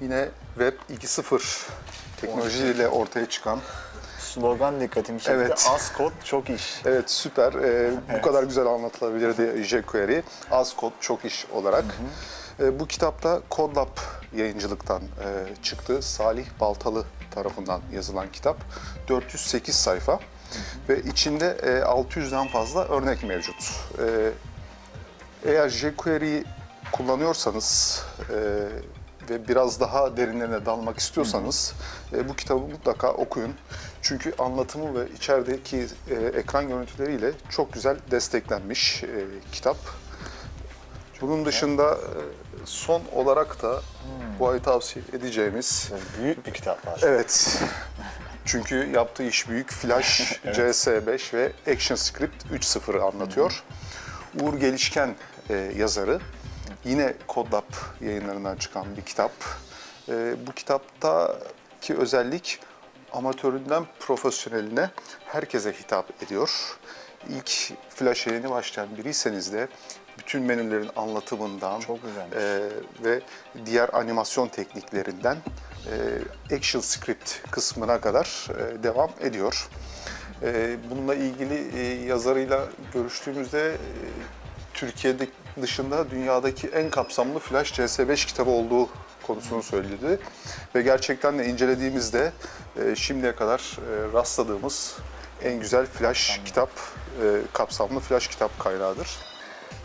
Yine Web 2.0 teknolojisiyle ortaya çıkan Slogan dikkatimi çekti. Evet. Az kod çok iş. Evet süper. Ee, Bu kadar güzel anlatılabilirdi jQuery. Az kod çok iş olarak. Ee, bu kitapta CodeLab yayıncılıktan e, çıktı. Salih Baltalı tarafından yazılan kitap. 408 sayfa ve içinde e, 600'den fazla örnek mevcut. Ee, eğer jQuery'yi kullanıyorsanız e, ve biraz daha derinlerine dalmak istiyorsanız e, bu kitabı mutlaka okuyun. Çünkü anlatımı ve içerideki e, ekran görüntüleriyle çok güzel desteklenmiş e, kitap. Bunun dışında e, son olarak da bu ay tavsiye edeceğimiz Büyük bir kitap var. Evet. Çünkü yaptığı iş büyük. Flash CS5 ve ActionScript 3.0'ı anlatıyor. Uğur Gelişken e, yazarı. Yine CodeLab yayınlarından çıkan bir kitap. E, bu kitaptaki özellik amatöründen profesyoneline herkese hitap ediyor. İlk Flash'a yeni başlayan biriyseniz de bütün menülerin anlatımından Çok güzelmiş. e, ve diğer animasyon tekniklerinden e, Action Script kısmına kadar e, devam ediyor. E, bununla ilgili e, yazarıyla görüştüğümüzde e, Türkiye'de dışında dünyadaki en kapsamlı Flash CS5 kitabı olduğu konusunu söyledi. Ve gerçekten de incelediğimizde e, şimdiye kadar e, rastladığımız en güzel Flash kitap, e, kapsamlı Flash kitap kaynağıdır.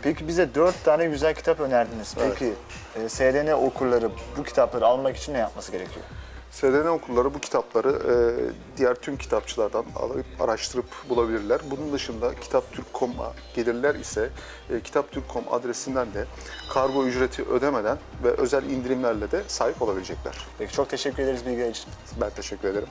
Peki bize dört tane güzel kitap önerdiniz. Peki e, SDN okurları bu kitapları almak için ne yapması gerekiyor? SDN okulları bu kitapları e, diğer tüm kitapçılardan alıp araştırıp bulabilirler. Bunun dışında kitaptürk.com'a gelirler ise e, kitaptürk.com adresinden de kargo ücreti ödemeden ve özel indirimlerle de sahip olabilecekler. Peki çok teşekkür ederiz bilgiler için. Ben teşekkür ederim.